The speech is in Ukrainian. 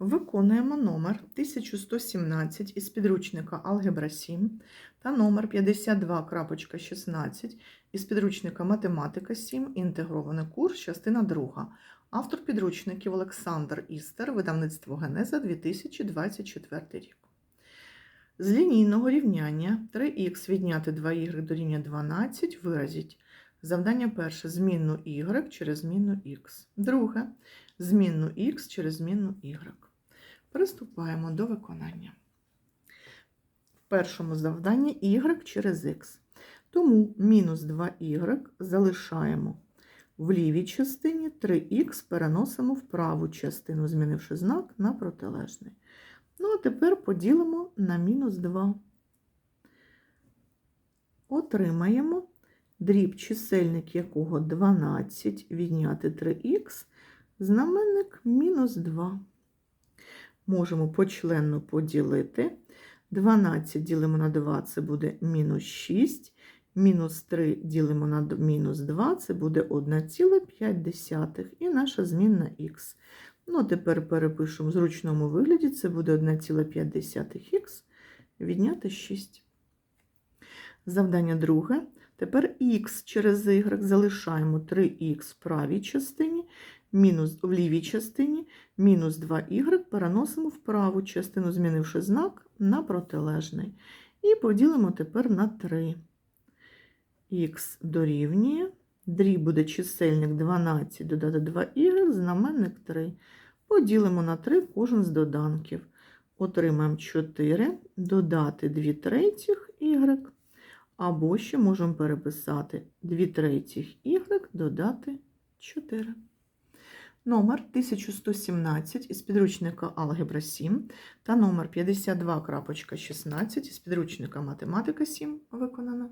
Виконуємо номер 1117 із підручника Алгебра 7 та номер 52.16 із підручника Математика 7, інтегрований курс, частина 2. Автор підручників Олександр Істер, видавництво Генеза 2024 рік. З лінійного рівняння 3х відняти 2y дорівнює 12 виразіть. Завдання перше змінну y через змінну x. Друге змінну x через змінну y. Приступаємо до виконання. В першому завданні y через x. Тому мінус 2y залишаємо в лівій частині, 3х переносимо в праву частину, змінивши знак на протилежний. Ну, а тепер поділимо на мінус 2. Отримаємо дріб чисельник якого 12 відняти 3х, знаменник мінус 2. Можемо почленно поділити. 12 ділимо на 2, це буде мінус 6. Мінус 3 ділимо на мінус 2, це буде 1,5. І наша змінна х. Ну, тепер перепишемо в зручному вигляді, це буде 1,5х відняти 6. Завдання друге. Тепер х через y залишаємо 3х в правій частині, мінус в лівій частині, мінус 2y переносимо в праву частину, змінивши знак на протилежний. І поділимо тепер на 3. х дорівнює. Дріб буде чисельник 12 додати 2y, знаменник 3. Поділимо на 3 кожен з доданків. Отримаємо 4, додати 2 третіх y. Або ще можемо переписати 2 третіх y додати 4. Номер 1117 із підручника Алгебра 7 та номер 52.16 із підручника Математика 7 виконано.